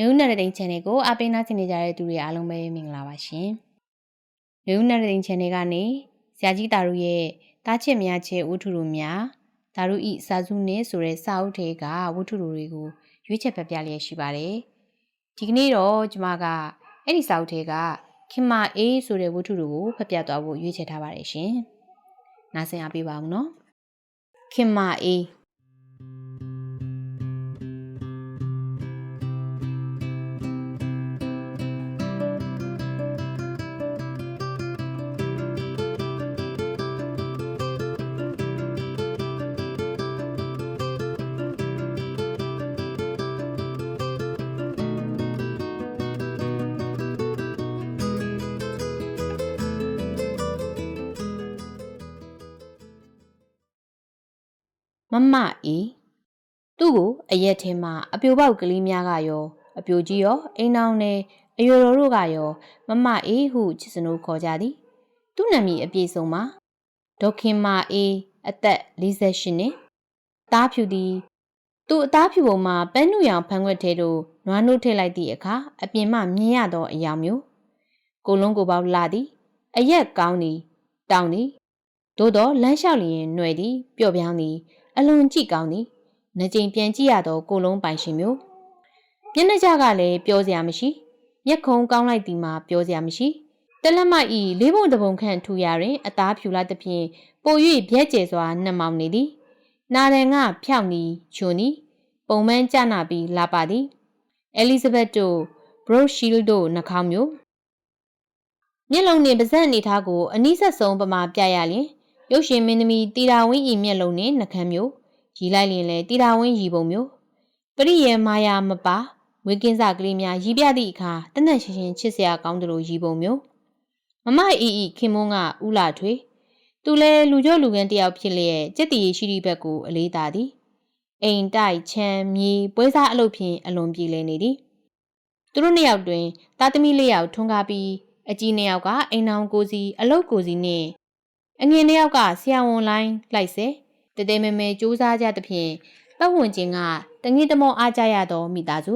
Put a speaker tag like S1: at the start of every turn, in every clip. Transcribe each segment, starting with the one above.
S1: နယူးနယ်ဒိန် channel ကိုအားပေးနားဆင်နေကြတဲ့သူတွေအားလုံးပဲမင်္ဂလာပါရှင်။နယူးနယ်ဒိန် channel ကနေဆရာကြီးတာရုရဲ့တားချစ်များချဲဝတ္ထုတို့များဒါရုဤစာစုနဲ့ဆိုတဲ့စာအုပ်ထဲကဝတ္ထုတို့တွေကိုရွေးချယ်ပြပြလျက်ရှိပါတယ်။ဒီကနေ့တော့ကျွန်မကအဲ့ဒီစာအုပ်ထဲကခင်မအေးဆိုတဲ့ဝတ္ထုတို့ကိုဖတ်ပြသွားဖို့ရွေးချယ်ထားပါတယ်ရှင်။နားဆင်အားပေးပါဦးနော်။ခင်မအေး မမအေးသူ့ကိုအရက်ထဲမှာအပြိုပေါက်ကလေးများကရော အပြိုကြီးရောအိမ်အောင်နဲ့အယိုတော်တို့ကရောမမအေးဟုချစ်စနိုးခေါ်ကြသည် သူ့နာမည်အပြည့်စုံမှာဒေါခင်မအေးအသက်48နှစ်တားဖြူသည်သူ့အသားဖြူပေါ်မှာပန်းနုရောင်ဖန်ခွက်ထဲသို့နွားနိုးထည့်လိုက်သည့်အခါအပြင်မှမြင်ရသောအယောင်မျိုးကိုလုံးကိုပေါက်လာသည်အရက်ကောင်းသည်တောင်းသည်သို့တော့လမ်းလျှောက်လျင်ຫນွယ်သည်ပျော့ပြောင်းသည် အလွန်ကြည့်ကောင်းသည်။နှကြိမ်ပြန်ကြည့်ရသောကိုလုံးပိုင်ရှင်မျိုး။မျက်နှာကြကလည်းပြောစရာမရှိ။မျက်ခုံးကောင်းလိုက်သည်မှာပြောစရာမရှိ။တလက်မဤလေးပုံတစ်ပုံခန့်ထူရာတွင်အသားဖြူလိုက်သဖြင့်ပို၍ပြဲကျဲစွာနှမောင်နေသည်။နာရန်ကဖြောက်နီချွန်နီပုံမှန်ကြနာပြီးလာပါသည်။အဲလီဇဘက်တို့ဘရိုရှီလ်တို့နှာခေါင်းမျိုးမျက်လုံးနှင့်ပါးစပ်အနေထားကိုအနည်းဆက်ဆုံးပမာပြရလျင် ရုပ်ရှင်မင်းသမီးတီတာဝင်းဤမျက်လုံးနှင့်နှကန်းမျိုးရီလိုက်လျင်လည်းတီတာဝင်းရီပုံမျိုးပရိယေမာယာမပါမွေးကင်းစားကလေးများရီပြသည့်အခါတနက်ရှင်ရှင်ချစ်စရာကောင်းသလိုရီပုံမျိုးမမအီအီခင်မုန်းကဥလာထွေသူလည်းလူကြောလူကန်းတယောက်ဖြစ်လျက်စက်တီရှိသည့်ဘက်ကိုအလေးသာသည်အိမ်တိုက်ချမ်းမြေပွဲစားအလုပ်ဖြင့်အလွန်ပြေလည်နေသည်သူတို့နှစ်ယောက်တွင်သားသမီးလေးယောက်ထွန်းကားပြီးအကြီးနှစ်ယောက်ကအိမ်အောင်ကိုစီအလုပ်ကိုစီနှင့် အငင်တစ်ယောက်ကဆရာဝန်လိုင်းလိုက်စေတတဲမဲမဲစူးစားကြသဖြင့်ပတ်ဝန်းကျင်ကတငင်တမောအားကြရသောမိသားစု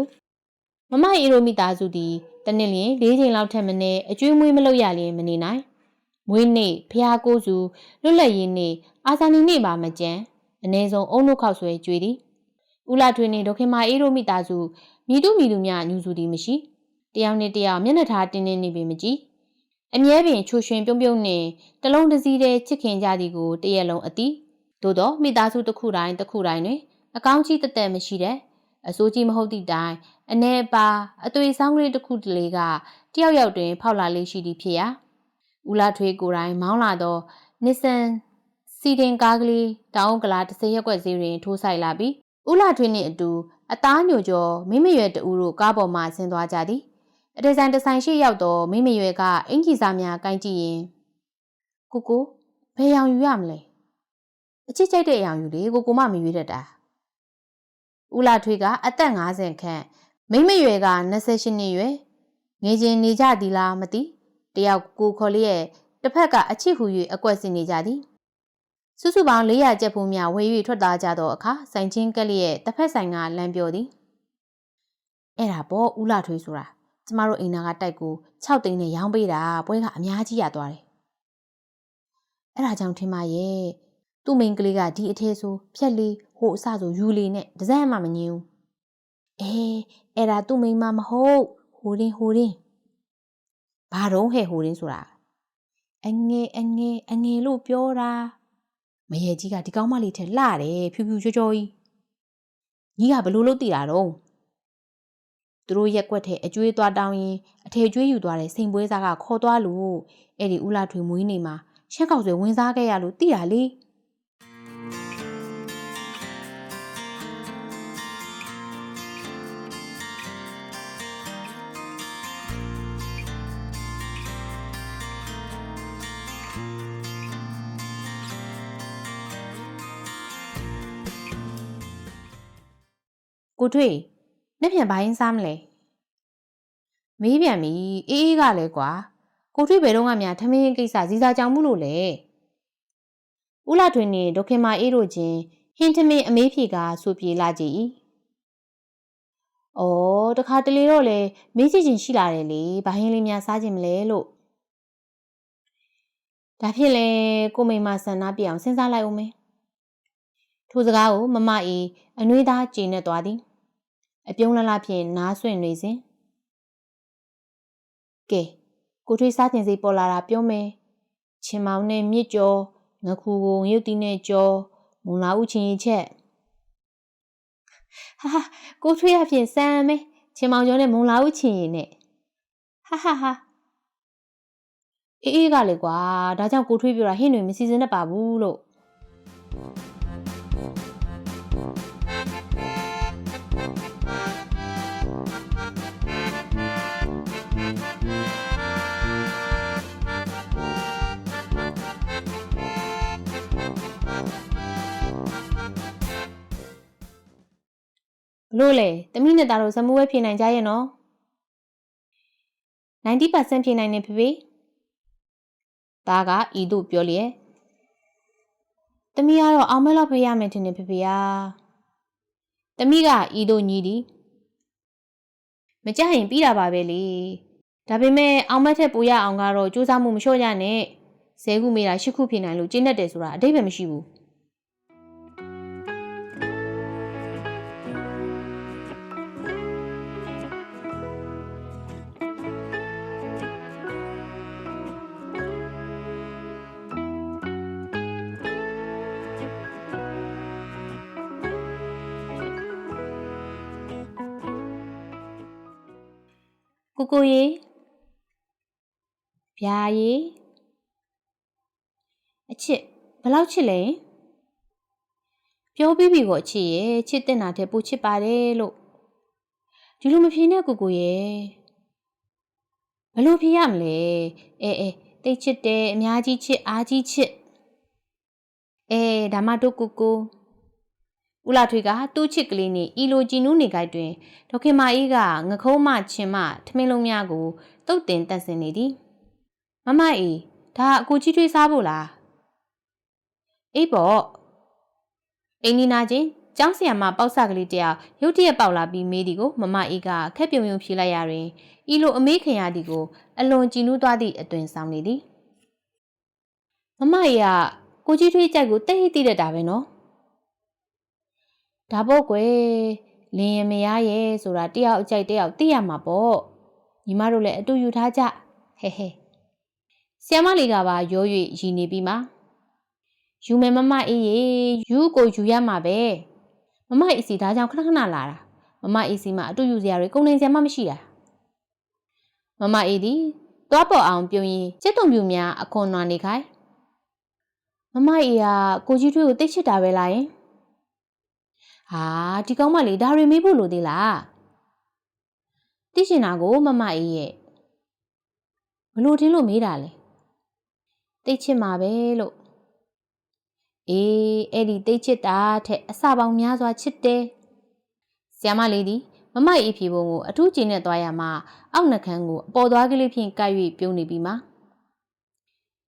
S1: မမအေရိုမိသားစုသည်တနစ်လျင်၄ချိန်လောက်ထက်မနည်းအကျွေးမွေးမလုပ်ရလျင်မနေနိုင်မွေးနေ့ဖျားကိုစုလွတ်လပ်ရေးနေ့အာဇာနည်နေ့ပါမကြမ်းအ ਨੇ ဆုံးအုံနှုတ်ခောက်ဆွဲကြွေသည်ဦးလာထွေနှင့်ဒေါခင်မာအေရိုမိသားစုမိသူမိသူများညူစုသည်မရှိတယောက်နဲ့တယောက်မျက်နှာထားတင်းတင်းနေပေမကြည် အမြဲပင်ချိုရွှင်ပြုံးပြုံးနှင့်တလုံးတစည်းတည်းချစ်ခင်ကြသည်ကိုတရက်လုံးအသည်သို့သောမိသားစုတစ်ခုတိုင်းတစ်ခုတိုင်းတွင်အကောင်းကြီးတသက်မရှိတဲ့အစိုးကြီးမဟုတ်သည့်တိုင်အနေပါအသွေးဆောင်ကလေးတစ်ခုတလေကတယောက်ယောက်တွင် ဖောက်လာလေးရှိသည်ဖြစ်ရာဦးလာထွေးကိုယ်တိုင်မောင်းလာသောနစ်ဆန်စီတင်ကားကလေးတောင်းကလာတစ်စရက်ွက်စီးတွင်ထိုးဆိုင်လာပြီးဦးလာထွေးနှင့်အတူအသားညိုကျော်မိမရွယ်တူတို့ကားပေါ်မှဆင်းသွားကြသည် အတေဆိုင်တဆိုင်ရှိရောက်တော့မိမရွယ်ကအင်ကြီးစားများကိုင်းကြည့်ရင်ကိုကိုဘယ်ရောင်ယူရမလဲအချစ်ကြိုက်တဲ့အရောင်ယူလေကိုကိုမမရွေးတတ်တာဦးလာထွေးကအသက်50ခန့်မိမရွယ်က28နှစ်ရွယ်ငယ်ချင်းနေကြသည်လားမသိတယောက်ကိုခေါ်လျက်တစ်ဖက်ကအချစ်ဟူ၍အကွက်စင်နေကြသည်စုစုပေါင်း400ကျပ်ဖို့များဝေ၍ထွက်သွားကြသောအခါဆိုင်ချင်းကက်လျက်တစ်ဖက်ဆိုင်ကလမ်းပြောသည်အဲ့ဒါပေါ့ဦးလာထွေးဆိုတာ ကျမတို့အိမ်နာကတိုက်ကို6သိန်းနဲ့ရောင်းပေးတာပွဲကအများကြီးရသွားတယ်အဲ့ဒါကြောင့်ထင်ပါရဲ့သူ့မိန်ကလေးကဒီအထဲဆိုဖြက်လေးဟိုအစဆိုယူလီနဲ့တစက်မှမငင်းဘူးအေးအဲ့ဒါသူ့မိန်မမဟုတ်ဟိုရင်းဟိုရင်းဘာတော့ဟဲ့ဟိုရင်းဆိုတာအငယ်အငယ်အငယ်လို့ပြောတာမရေကြီးကဒီကောင်းမလေးထဲလှတယ်ဖြူဖြူချောချောကြီးကြီးကဘလို့လို့တည်တာတော့ သူတို့ရက်ွက်ထဲအကျွေးသွားတောင်းရင်အထေကျွေးယူသွားတဲ့စိန်ပွဲစားကခေါ်သွားလို့အဲ့ဒီဦးလာထွေမွေးနေမှာရှက်ကောက်ဆွဲဝင်စားခဲ့ရလို့သိတာလေကိုထွေး နှစ်ပြန်ဘိုင်းစားမလဲမေးပြန်ပြီအေးအေးကလည်းကွာကိုထွေးဘယ်တော့မှများထမင်းကိစ္စဇီစာကြောင်မှုလို့လေဦးလာထွေနှင့်ဒေါခင်မာအေးတို့ချင်းဟင်းထမင်းအမေးဖြေကဆူပြေလာကြည်။အော်တခါတလေတော့လေမေးချင်ချင်ရှိလာတယ်လေ။ဘာဟင်းလေးများစားခြင်းမလဲလို့။ဒါဖြစ်လေကိုမိမဆန္ဒပြအောင်စဉ်းစားလိုက်ဦးမယ်။ထိုစကားကိုမမအေးအနှွေးသားကြည်နဲ့သွားသည်။ အပြုံးလလဖြင့်နားဆွင့်နေစဉ်ကဲကိုထွေးစားတင်စီပေါ်လာတာပြောမယ်။ချင်းမောင်နဲ့မြစ်ကျော်ငခုကိုရုပ်တီနဲ့ကျော်မုံလာဦးချင်းရင်ချက်ဟာဟာကိုထွေးအဖြစ်စမ်းမယ်ချင်းမောင်ကျော်နဲ့မုံလာဦးချင်းရင်နဲ့ဟာဟာဟာအေးအေးကလေကွာဒါကြောင့်ကိုထွေးပြောတာဟင်းတွေမစီစဉ်တတ်ပါဘူးလို့ ဘလို့လေတမိနဲ့တာတို့ဇမူးဝဲဖြေနိုင်ကြရဲ့နော်90%ဖြေနိုင်နေဖေဖေဒါကဤတို့ပြောလျက်တမိကတော့အောင်မဲလောက်ဖေးရမယ်ထင်တယ်ဖေဖေယာတမိကဤတို့ညီသည်မကြရင်ပြီးတာပါပဲလေဒါပေမဲ့အောင်မက်ထက်ပူရအောင်ကတော့စူးစမ်းမှုမလျှော့ကြနဲ့ဇဲခုမေးတာရှစ်ခုဖြေနိုင်လို့ကျင်းတတ်တယ်ဆိုတာအတိတ်ပဲမရှိဘူး ကိုကိုရေဗျာရေအချစ်ဘယ်လောက်ချစ်လဲပြောပြီးပြီကိုအချစ်ရေချစ်တဲ့နာတဲ့ပူချစ်ပါတယ်လို့ဒီလိုမဖြေနဲ့ကိုကိုရေဘယ်လိုဖြေရမလဲအဲအဲတိတ်ချစ်တယ်အများကြီးချစ်အားကြီးချစ်အဲဒါမှတို့ကိုကို ဦးလာထွေကသူ့ချစ်ကလေးနဲ့ဤလိုကြည်နူးနေကြတွင်ဒေါခင်မအေးကငခုံးမချင်မထမင်းလုံးများကိုတုတ်တင်တက်ဆင်နေသည်မမအေးဒါအကူကြီးထွေးစားဖို့လားအေးပေါ့အင်းနီနာချင်းကျောင်းဆရာမပေါက်ဆကလေးတယောက်ရုတ်တရက်ပေါက်လာပြီးမေးသည်ကိုမမအေးကခက်ပြုံပြုံဖြေလိုက်ရတွင်ဤလိုအမေးခင်ရသည်ကိုအလွန်ကြည်နူးသွားသည့်အသွင်ဆောင်နေသည်မမအေးကကိုကြီးထွေးကြိုက်ကိုတိတ်ဟိတိတတ်တာပဲနော် ဒါပေါ့ကွယ်လင်းရမရရဲ့ဆိုတာတယောက်အကြိုက်တယောက်သိရမှာပေါ့ညီမတို့လည်းအတူယူထားကြဟဲဟဲဆ iam မလေးကပါရော၍ရည်နေပြီးမှယူမယ်မမအေးရေယူကိုယူရမှာပဲမမအေးစီဒါကြောင့်ခဏခဏလာတာမမအေးစီမှာအတူယူစရာတွေကုန်နေစရာမှမရှိတာမမအေးဒီသွားပေါ်အောင်ပြုံရင်စက်တုံပြူများအခွန်နွားနေခိုင်းမမအေးကကိုကြီးထွေးကိုတိတ်ချစ်တာပဲလားယင် ဟာဒီကောင်းမလေးဒါတွေမေးဖို့လိုသေးလားသိရှင်တာကိုမမအေးရဲ့ဘလို့ထင်းလို့မေးတာလဲတိတ်ချစ်မှာပဲလို့အေးအဲ့ဒီတိတ်ချစ်တာထက်အစပေါင်းများစွာချစ်တယ်ဆီယမလေးဒီမမအေးဖြေပုံကိုအထူးကျင်းနဲ့သွားရမှာအောက်နှခမ်းကိုအပေါ်သွားကလေးဖြင့်ကပ်၍ပြုံးနေပြီးမှ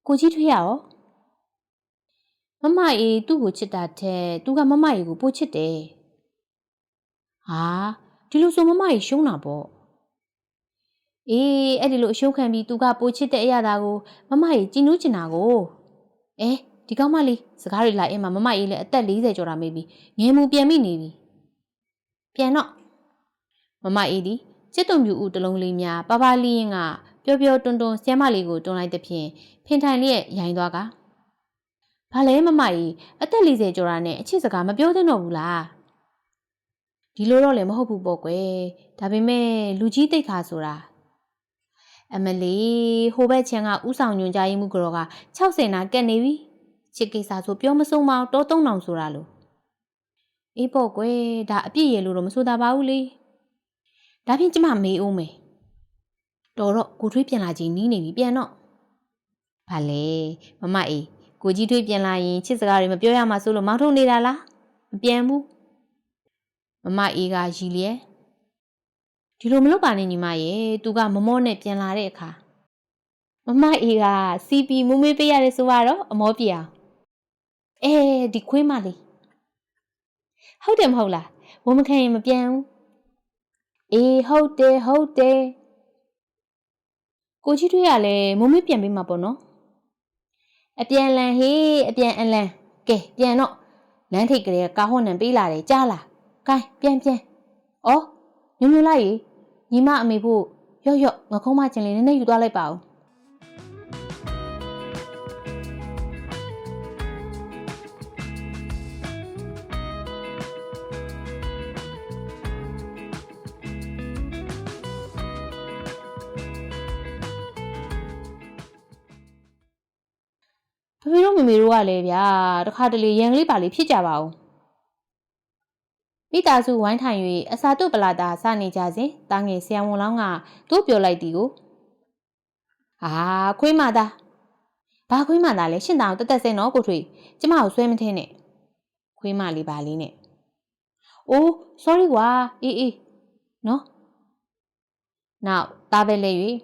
S1: ကိုကြီးထွေးရရောမမအေးသူ့ကိုချစ်တာထက်သူကမမအေးကိုပိုချစ်တယ် ဟာဒီလိုဆိုမမအေးရှုံးတာပေါ့အေးအဲ့ဒီလိုအရှုံးခံပြီးသူကပိုချစ်တဲ့အရာတာကိုမမကြီးကြည်နူးချင်တာကိုအဲဒီကောင်းမလေးစကားတွေလိုက်အင်းမမမကြီးလည်းအသက်40ကျော်တာမေးပြီးငယ်မူပြန်မိနေပြီပြန်တော့မမအေးဒီစစ်တုံပြူဦးတလုံးလေးများပပလီရင်ကပျော်ပျော်တွန်းတွန်းဆ iam မလေးကိုတွန်းလိုက်တဲ့ဖြင့်ဖင်ထိုင်လျက်ရိုင်းသွားကဘာလဲမမကြီးအသက်40ကျော်တာနဲ့အချစ်စကားမပြောသင့်တော့ဘူးလား ဒီလိုတော့လည်းမဟုတ်ဘူးပေါ့ကွယ်ဒါပေမဲ့လူကြီးတိတ်ခါဆိုတာအမလီဟိုဘက်ချန်ကဥဆောင်ညွန်ကြားရေးမှုကြောက60နာကက်နေပြီချစ်ကိစ္စဆိုပြောမဆုံးမအောင်တောသုံးအောင်ဆိုတာလို့အေးပေါ့ကွယ်ဒါအပြစ်ရလို့တော့မဆိုတာပါဘူးလေဒါဖြင့်ကျမမေးဦးမယ်တော်တော့ကိုထွေးပြန်လာခြင်းနီးနေပြီပြန်တော့ဘာလဲမမအေးကိုကြီးထွေးပြန်လာရင်ချစ်စကားတွေမပြောရမှဆိုလို့မောင်းထုတ်နေတာလားမပြန်ဘူး မမအေးကရီလျက်ဒီလိုမလုပ်ပါနဲ့ညီမရဲ့သူကမမောနဲ့ပြန်လာတဲ့အခါမမအေးကစီပီမူးမေးပေးရတယ်ဆိုတော့အမောပြေအောင်အဲဒီခွေးမလေးဟုတ်တယ်မဟုတ်လားဝမခံရင်မပြန်ဘူးအေးဟုတ်တယ်ဟုတ်တယ်ကိုကြီးတွေ့ရလဲမုံမေးပြန်ပေးမှာပေါ့နော်အပြန်လန်ဟေးအပြန်အလန်ကဲပြန်တော့လမ်းထိပ်ကလေးကာဟွန်နံပေးလာတယ်ကြားလား ကဲပြန်ပြန်ဩညွညွလိုက်ရေညီမအမေဖို့ရော့ရော့ငခုံးမချင်းလေးနည်းနည်းယူသွားလိုက်ပါဦးဖဖေတို့မမေတို့ကလည်းဗျာတခါတလေရန်ကလေးပါလေးဖြစ်ကြပါဦး မိသားစုဝိုင်းထိုင်၍အစာတုပလာတာစနေကြစဉ်တာငယ်ဆရာဝန်လောင်းကတို့ပြောလိုက်သည်ကိုဟာခွေးမသားဘာခွေးမသားလဲရှင်းတောင်တက်တက်စဲနော်ကိုထွေကျမကိုဆွဲမထင်းနဲ့ခွေးမလေးပါလေးနဲ့အိုး sorry ကွာအေးအေးနော်နောက်တားပဲလဲ၍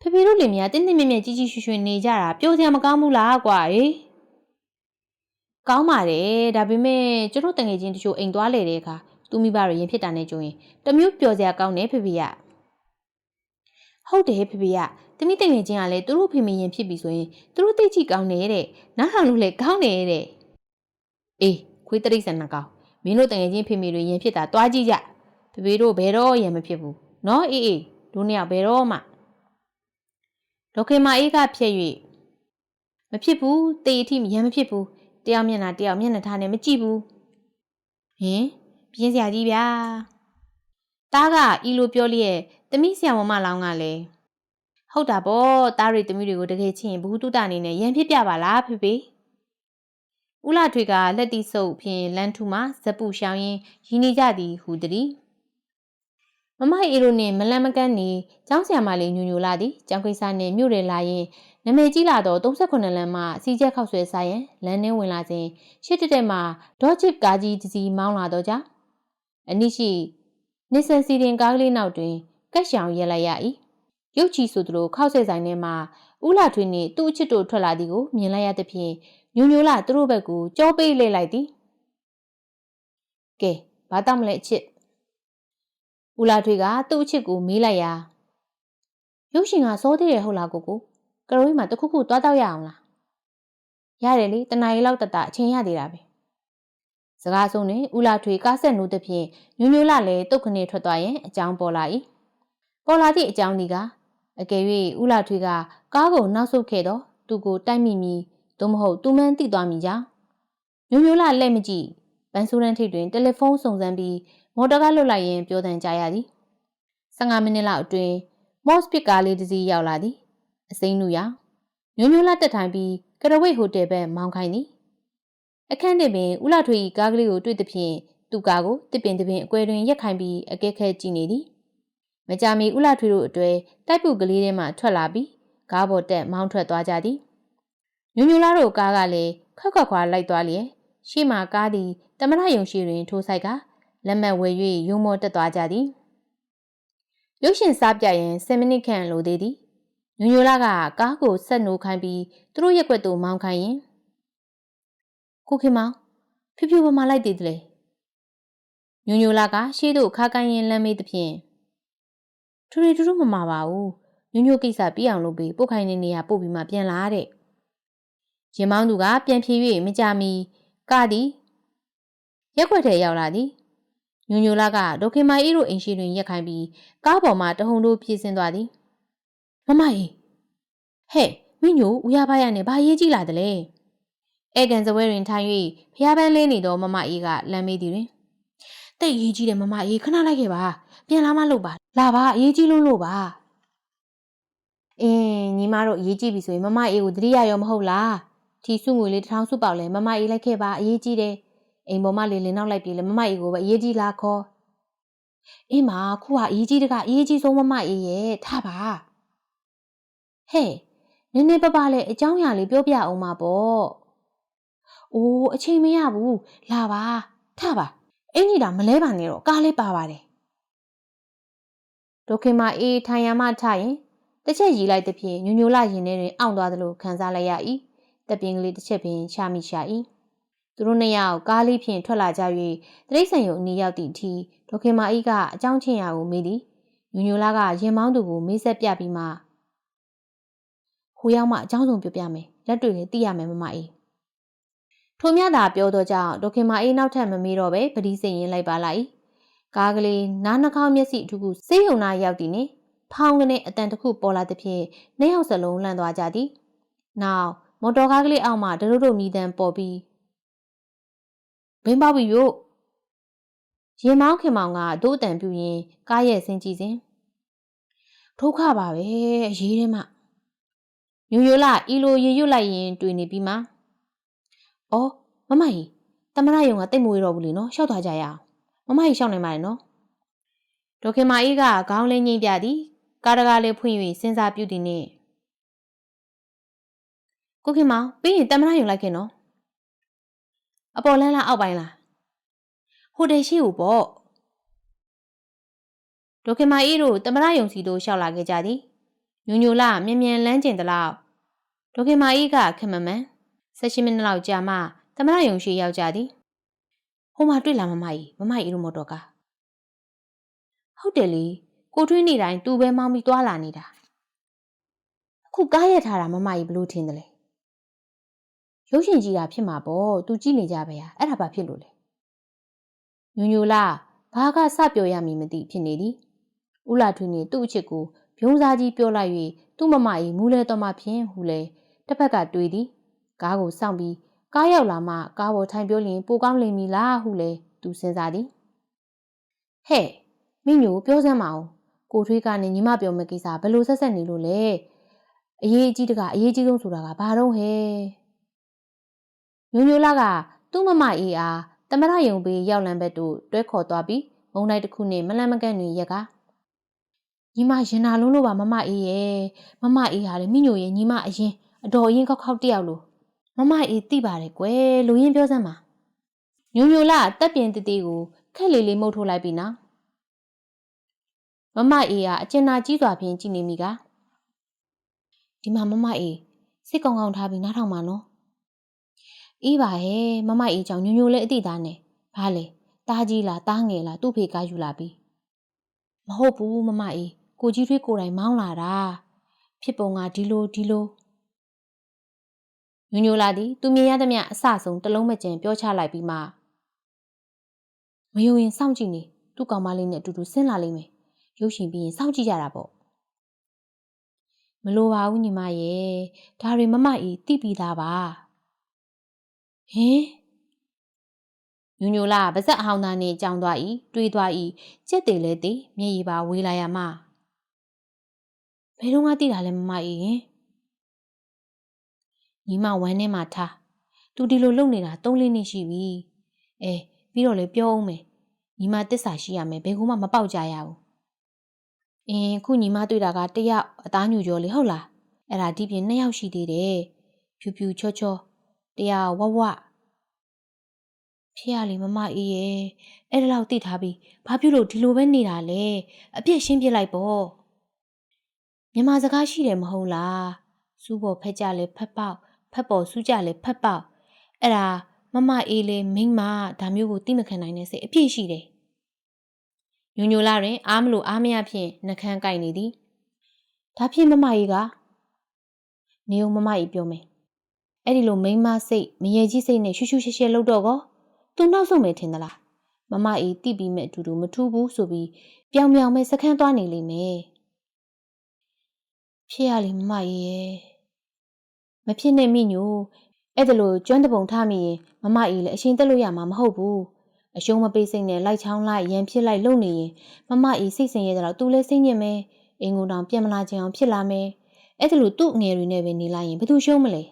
S1: ဖေဖေတို့လင်မယားတင်းတင်းမြင့်မြင့်ကြီးကြီးရွှွှွှွှွနေကြတာပျော်စရာမကောင်းဘူးလားကွာဟေး ကောင်းပါတယ်ဒါပေမဲ့ကျတို့တငယ်ချင်းတချို့အိမ်သွားလေတဲ့အခါသူမိဘတွေရင်ဖြစ်တာနဲ့ကြုံရင်တမျိုးပျော်စရာကောင်းတယ်ဖေဖေကဟုတ်တယ်ဖေဖေကတမိတငယ်ချင်းကလည်းသူတို့ဖေမေရင်ဖြစ်ပြီဆိုရင်သူတို့သိချီကောင်းတယ်တဲ့နားထောင်လို့လည်းကောင်းတယ်တဲ့အေးခွေးတရိတ်ဆန်နှကောင်မင်းတို့တငယ်ချင်းဖေမေတွေရင်ဖြစ်တာတွားကြည့်ကြဖေဖေတို့ဘယ်တော့ရင်မဖြစ်ဘူးနော်အေးအေးတို့နှစ်ယောက်ဘယ်တော့မှဒေါခင်မအေးကဖြည့်၍မဖြစ်ဘူးတေအထိရမ်းမဖြစ်ဘူး တယောက်မျက်နှာတယောက်မျက်နှာထားနဲ့မကြည့်ဘူးဟင်ပြင်းစရာကြီးဗျာတားကဤလိုပြောလျက်တမိဆရာမမလောင်းကလည်းဟုတ်တာပေါ့တားရိတမိတွေကိုတကယ်ချင်းရင်ဘူးတုတအနေနဲ့ရန်ဖြစ်ပြပါလားဖေဖေဦးလာထွေကလက်တီဆုပ်ဖြင့်လန်ထူမှဇက်ပူရှောင်းရင်ရင်းနေကြသည်ဟူသည်မမအေလိုနှင့်မလန်မကန်းနေကျောင်းဆရာမလေးညူညူလာသည်ကျောင်းကိစ္စနှင့်မြို့ရလာရင် နမဲကြီးလာတော့38လမ်းမှစီချက်ခောက်ဆွဲဆိုင်ရန်လမ်းနှင်းဝင်လာစဉ်ရှစ်တက်တက်မှဒေါ်ချစ်ကားကြီးတစ်စီးမောင်းလာတော့ကြအနိရှိနစ်ဆန်စီရင်ကားကလေးနောက်တွင်ကက်ရှောင်ရက်လိုက်ရ၏ရုတ်ချီဆိုသလိုခောက်ဆွဲဆိုင်ထဲမှဦးလာထွေးနှင့်သူ့အချစ်တို့ထွက်လာသည်ကိုမြင်လိုက်ရသဖြင့်ညူညူလာသူတို့ဘက်ကိုကြောပေးလှည့်လိုက်သည်ကဲဘာတောက်မလဲအချစ်ဦးလာထွေးကသူ့အချစ်ကိုမေးလိုက်ရာရုပ်ရှင်ကစောသေးတယ်ဟုတ်လားကိုကို ကရိုးကြီးမှာတခုခုသွားတော့ရအောင်လားရတယ်လေတနားရီလောက်တတအချိန်ရသေးတာပဲစကားဆုံးတွင်ဦးလာထွေကားဆက်နိုးသဖြင့်ညိုညိုလာလည်းတုတ်ခနဲ့ထွက်သွားရင်အကြောင်းပေါ်လာ၏ပေါ်လာသည့်အကြောင်းဒီကအကယ်၍ဦးလာထွေကကားကိုနောက်ဆုတ်ခဲ့တော့သူကိုတိုက်မိမည်သို့မဟုတ်သူမှန်းသိသွားမိကြောင်းညိုညိုလာလက်မကြည့်ဗန်ဆူရန်ထိပ်တွင်တယ်လီဖုန်းစုံစမ်းပြီးမော်တော်ကားလွတ်လိုက်ရင်ပြောတန်ကြရသည်15မိနစ်လောက်အတွင်းမော့စ်ပစ်ကားလေးတစ်စီးရောက်လာသည် အစိမ်းနူရညိုညိုလာတက်ထိုင်ပြီးကရဝိတ်ဟိုတယ်ဘက်မောင်းခိုင်းသည်အခန်းတင်ပင်ဦးလာထွေ၏ကားကလေးကိုတွေ့သဖြင့်သူ့ကားကိုတစ်ပင်တစ်ပင်အကွဲတွင်ရက်ခိုင်းပြီးအကဲခဲကြည့်နေသည်မကြမီဦးလာထွေတို့အတွေ့တိုက်ပုကလေးထဲမှထွက်လာပြီးကားပေါ်တက်မောင်းထွက်သွားကြသည်ညိုညိုလာတို့ကားကလည်းခက်ခက်ခွာလိုက်သွားလျက်ရှေ့မှကားသည်တမရယုံရှိတွင်ထိုးဆိုင်ကလက်မှတ်ဝယ်၍ရုံမောတက်သွားကြသည်ရုပ်ရှင်စားပြရင်10မိနစ်ခန့်လိုသေးသည် ညိုညိုလာကကားကိုဆက်နိုးခိုင်းပြီးသူတို့ရက်ွက်သို့မောင်းခိုင်းရင်ကိုခင်မောင်ဖြူဖြူပမာလိုက်သေးတယ်ညိုညိုလာကရှေ့သို့ခါကိုင်းရင်လမ်းမေးသဖြင့်ထူထူထူးမမာပါဘူးညိုညိုကိစ္စပြီးအောင်လုပ်ပြီးပို့ခိုင်းနေနေရပို့ပြီးမှပြန်လာတဲ့ရင်မောင်းသူကပြန်ဖြေ၍မကြမီကသည်ရက်ွက်ထဲရောက်လာသည်ညိုညိုလာကဒေါခင်မိုင်အီတို့အိမ်ရှိတွင်ရက်ခိုင်းပြီးကားပေါ်မှတဟုန်တို့ပြေးဆင်းသွားသည် မမကြီးဟဲ့မင်းညိုဦးရပါရနဲ့ဘာရေးကြည့်လာတယ်လဲအဲကန်စပွဲတွင်ထိုင်၍ဖျားပန်းလေးနေသောမမအေးကလမ်းမေးသည်တွင်တိတ်ရေးကြီးတယ်မမအေးခဏလိုက်ခဲ့ပါပြန်လာမှလုပ်ပါလာပါအရေးကြီးလို့လို့ပါအင်းညီမတို့အရေးကြီးပြီဆိုရင်မမအေးကိုတတိယရောမဟုတ်လားထီစုငွေလေးတစ်ထောင်စုပေါက်လဲမမအေးလိုက်ခဲ့ပါအရေးကြီးတယ်အိမ်ပေါ်မှလေလင်းနောက်လိုက်ပြီလဲမမအေးကိုပဲအရေးကြီးလားခေါ်အေးမခုကအရေးကြီးတကအရေးကြီးဆုံးမမအေးရဲ့ထားပါ ဟဲ့နည်းနည်းပပလည်းအကြောင်းအရာလေးပြောပြအောင်ပါပေါ့။အိုးအချိန်မရဘူး။လာပါ။ထပါ။အင်ကြီးတာမလဲပါနဲ့တော့ကားလေးပါပါတယ်။ဒိုခင်မအေးထိုင်ရမှထရင်တစ်ချက်ရီလိုက်သဖြင့်ညိုညိုလာရင်ထဲတွင်အောင့်သွားသလိုခံစားလိုက်ရ၏။တပင်းကလေးတစ်ချက်ပင်ချမိရှာ၏သူတို့နှစ်ယောက်ကားလေးဖြင့်ထွက်လာကြ၍တရိတ်ဆန်ယုံအနီးရောက်သည့်အထိဒေါခင်မာအီကအကြောင်းချင်းရာကိုမေးသည်ညိုညိုလာကရင်မောင်းသူကိုမေးဆက်ပြပြီးမှ ဟိုရောက်မှအကြောင်းစုံပြောပြမယ်လက်တွေလည်းသိရမယ်မမအေးထိုမြတာပြောတော့ကြောင့်ဒေါခင်မာအေးနောက်ထပ်မမေးတော့ပဲပတိစိတ်ရင်လိုက်ပါလိုက်ကားကလေးနားနှာခေါင်းမျက်စိအထူးခုစေးရုံနာရောက်သည်နှင့်ဖောင်းကနေအတန်တစ်ခုပေါ်လာသဖြင့်နှစ်ယောက်စလုံးလန့်သွားကြသည်နောက်မော်တော်ကားကလေးအောက်မှဒရုတို့မြည်တမ်းပေါ်ပြီးဘင်းပေါက်ပြီရို့ရင်မောင်းခင်မောင်ကဒို့အတန်ပြူရင်ကားရဲ့ဆင်းကြည့်စဉ်ဒုက္ခပါပဲအရေးထဲမှာ ညူညိုလာအီလိုရေရွတ်လိုက်ရင်တွေ့နေပြီမှာအော်မမကြီးတမရယုံကတိတ်မွေးတော့ဘူးလေနော်ရှောက်သွားကြရအောင်မမကြီးရှောက်နိုင်ပါတယ်နော်ဒေါခင်မာအေးကခေါင်းလေးငိမ့်ပြသည်ကားတကားလေးဖွင့်၍စဉ်းစားပြုသည်နှင့်ကိုခင်မောင်ပြီးရင်တမရယုံလိုက်ခင်နော်အပေါ်လန်းလားအောက်ပိုင်းလားဟိုတယ်ရှိဦးပေါ့ဒေါခင်မာအေးတို့တမရယုံစီတို့ရှောက်လာခဲ့ကြသည် ညိုညိုလာမြ мян လန်းကျင်သလောက်ဒေါခင်မာအေးကခမမန်16မိနစ်လောက်ကြာမှတမရယုံရှိရောက်ကြသည်ဟိုမှာတွေ့လာမမကြီးမမကြီးတို့မော်တော်ကားဟုတ်တယ်လေကိုထွေးနေတိုင်းသူ့ပဲမောင်းပြီးသွားလာနေတာအခုကားရက်ထားတာမမကြီးဘလို့ထင်တယ်လဲရုပ်ရှင်ကြည့်တာဖြစ်မှာပေါ့သူကြည့်နေကြပဲဟာအဲ့ဒါဘာဖြစ်လို့လဲညိုညိုလာဘာကစပြောရမည်မသိဖြစ်နေသည်ဥလာထွေးနေသူ့အချစ်ကို ဘုံစားကြီးပြောလိုက်၍သူ့မမကြီးမူးလဲတော်မှဖြင့်ဟူလဲတစ်ဖက်ကတွေးသည်ကားကိုစောင့်ပြီးကားရောက်လာမှကားပေါ်ထိုင်ပြောလျင်ပိုကောင်းလိမ့်မည်လားဟုလဲသူစဉ်းစားသည်ဟဲ့မိညိုပြောစမ်းမအောင်ကိုထွေးကနေညီမပြောမယ့်ကိစ္စဘယ်လိုဆက်ဆက်နေလို့လဲအရေးအကြီးတကအရေးကြီးဆုံးဆိုတာကဘာတော့ဟဲ့ညိုညိုလာကသူ့မမအေးအားတမရယုံပေးရောက်လန်ဘက်သို့တွဲခေါ်သွားပြီးမုံတိုင်းတစ်ခုနှင့်မလန့်မကန့်တွင်ရက်က ညီမရင်နာလုံးလို့ပါမမအေးရဲ့မမအေးဟာလေမိညိုရဲ့ညီမအရင်အတော်အရင်ခောက်ခောက်တယောက်လို့မမအေးသိပါတယ်ကွယ်လူရင်းပြောစမ်းပါညိုညိုလာတက်ပြင်းတတိကိုခက်လေးလေးမှုတ်ထိုးလိုက်ပြီနော်မမအေးကအကျဉ်းနာကြီးစွာဖြင့်ကြည်နေမိကဒီမှာမမအေးစိတ်ကောင်းကောင်းထားပြီးနားထောင်ပါနော်အေးပါဟဲ့မမအေးကြောင့်ညိုညိုလေးအတိသားနဲ့ဘာလဲတားကြီးလားတားငယ်လားသူ့ဖေကားယူလာပြီမဟုတ်ဘူးမမအေး ကိုကြီးထွေးကိုယ်တိုင်မောင်းလာတာဖြစ်ပုံကဒီလိုဒီလိုညိုညိုလာသည်သူမြင်ရသမျှအဆဆုံးတလုံးမကျန်ပြောချလိုက်ပြီးမှမယုံရင်စောင့်ကြည့်နေသူ့ကောင်မလေးနဲ့အတူတူဆင်းလာလိမ့်မယ်ရုပ်ရှင်ပြီးရင်စောင့်ကြည့်ကြတာပေါ့မလိုပါဘူးညီမရဲ့ဒါတွေမမအီတိပြီးသားပါဟင်ညိုညိုလာပါဇက်အဟောင်းသားနဲ့ကြောင်သွားဤတွေးသွားဤကြက်တယ်လဲတည်မျက်ရည်ပါဝေးလာရမှ ဘယ်တော့မှတိတာလဲမမအီရင်ညီမဝမ်းထဲမှာထားသူဒီလိုလုပ်နေတာ၃လေးနှစ်ရှိပြီအဲပြီးတော့လေပြောအောင်မယ်ညီမတစ္ဆာရှိရမယ်ဘယ်ကူမှမပေါက်ကြရဘူးအင်းခုညီမတွေ့တာကတယောက်အသားညူကျော်လေဟုတ်လားအဲ့ဒါဒီပြင်နှစ်ယောက်ရှိသေးတယ်ဖြူဖြူချောချောတယောက်ဝဝဖေရလေမမအေးရဲ့အဲ့ဒါလောက်သိထားပြီးဘာဖြစ်လို့ဒီလိုပဲနေတာလဲအပြစ်ရှင်းပြလိုက်ပေါ့ မြန်မာစကားရှိတယ်မဟုတ်လားစူးပေါ်ဖက်ကြလဲဖက်ပေါက်ဖက်ပေါ်စူးကြလဲဖက်ပေါက်အဲ့ဒါမမအေးလေမိမဒါမျိုးကိုသိမခံနိုင်တဲ့စိတ်အပြည့်ရှိတယ်ညိုညိုလာတွင်အားမလို့အားမရဖြင့်နှကန်းကိုက်နေသည်ဒါဖြင့်မမကြီးကနေုံမမကြီးပြောမယ်အဲ့ဒီလိုမိန်းမစိတ်မရေကြီးစိတ်နဲ့ရှူးရှူးရှဲရှဲလှုပ်တော့ကောသူနောက်ဆုံးမယ်ထင်သလားမမအေးတိပြီးမဲ့အတူတူမထူးဘူးဆိုပြီးပြောင်ပြောင်ပဲစခန်းသွားနေလိမ့်မယ် ဖြစ်ရလေမမကြီးရဲ့မဖြစ်နဲ့မိညိုအဲ့ဒါလိုကျွမ်းတပုံထားမိရင်မမအေးလည်းအရှင်တက်လို့ရမှာမဟုတ်ဘူးအရှုံးမပေးစိတ်နဲ့လိုက်ချောင်းလိုက်ရန်ဖြစ်လိုက်လုံနေရင်မမအေးစိတ်ဆင်းရဲကြတော့သူလည်းစိတ်ညစ်မယ်အင်ကိုတောင်ပြန်မလာချင်အောင်ဖြစ်လာမယ်အဲ့ဒါလိုသူ့ငယ်တွေနဲ့ပဲနေလိုက်ရင်ဘယ်သူရှုံးမလဲ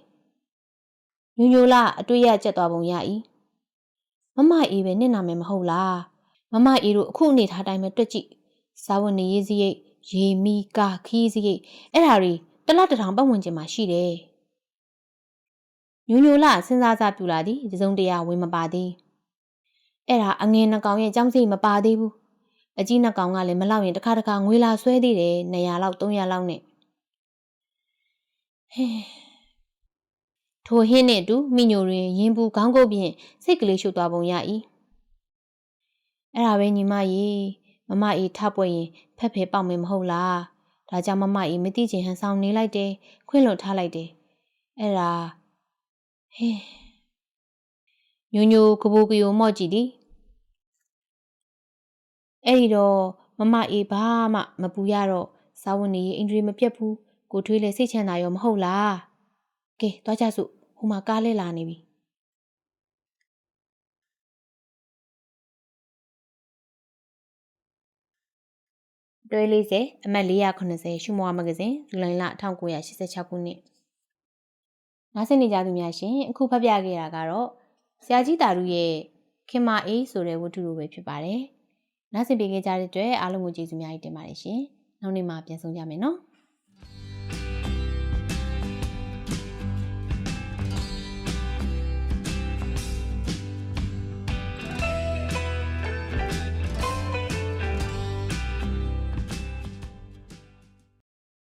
S1: ညိုညိုလာအတွေ့ရကျက်သွားပုံရ၏မမအေးပဲနင့်နာမယ်မဟုတ်လားမမအေးတို့အခုအနေထားတိုင်းပဲတွက်ကြည့်စာဝန်နေရေးစရိတ် ရေမီကာခီးစရိတ်အဲ့ဒါတွေတလတထောင်ပတ်ဝန်းကျင်မှာရှိတယ်ညိုညိုလာစဉ်းစားစားပြူလာသည်တစုံတရာဝင်မပါသည်အဲ့ဒါအငင်းနှကောင်ရဲ့ကြောင်းစိတ်မပါသေးဘူးအကြီးနှကောင်ကလည်းမလောက်ရင်တစ်ခါတစ်ခါငွေလာဆွဲသေးတယ်200လောက်300လောက်နဲ့ဟဲထိုဟင်းနှင့်အတူမိညိုတွင်ရင်ပူခေါင်းကုပ်ဖြင့်စိတ်ကလေးရှုပ်သွားပုံရ၏အဲ့ဒါပဲညီမကြီးမမအေးထပွက်ရင် ဖက်ဖဲပေါက်မယ်မဟုတ်လားဒါကြောင့်မမအေးမသိချင်ဟန်ဆောင်နေလိုက်တယ်ခွင့်လွန်ထားလိုက်တယ်အဲ့ဒါဟင်းညိုညိုကဘိုကယိုမော့ကြည့်သည်အဲ့ဒီတော့မမအေးဘာမှမပူရတော့စာဝန်နေအင်ဂျီမပြတ်ဘူးကိုထွေးလည်းစိတ်ချမ်းသာရောမဟုတ်လားကဲသွားကြစို့ဟိုမှာကားလဲလာနေပြီ တွဲ40အမှတ်480ရှုမွားမဂဇင်းဇူလိုင်လ1986ခုနှစ်နားဆင်နေကြသူများရှင်အခုဖတ်ပြခဲ့တာကတော့ဆရာကြီးတာရုရဲ့ခင်မာအေးဆိုတဲ့ဝတ္ထုလိုပဲဖြစ်ပါတယ်နားဆင်ပေးခဲ့ကြတဲ့အတွက်အားလုံးကိုကျေးဇူးများတင်ပါတယ်ရှင်နောက်နေ့မှပြန်ဆုံကြမယ်နော်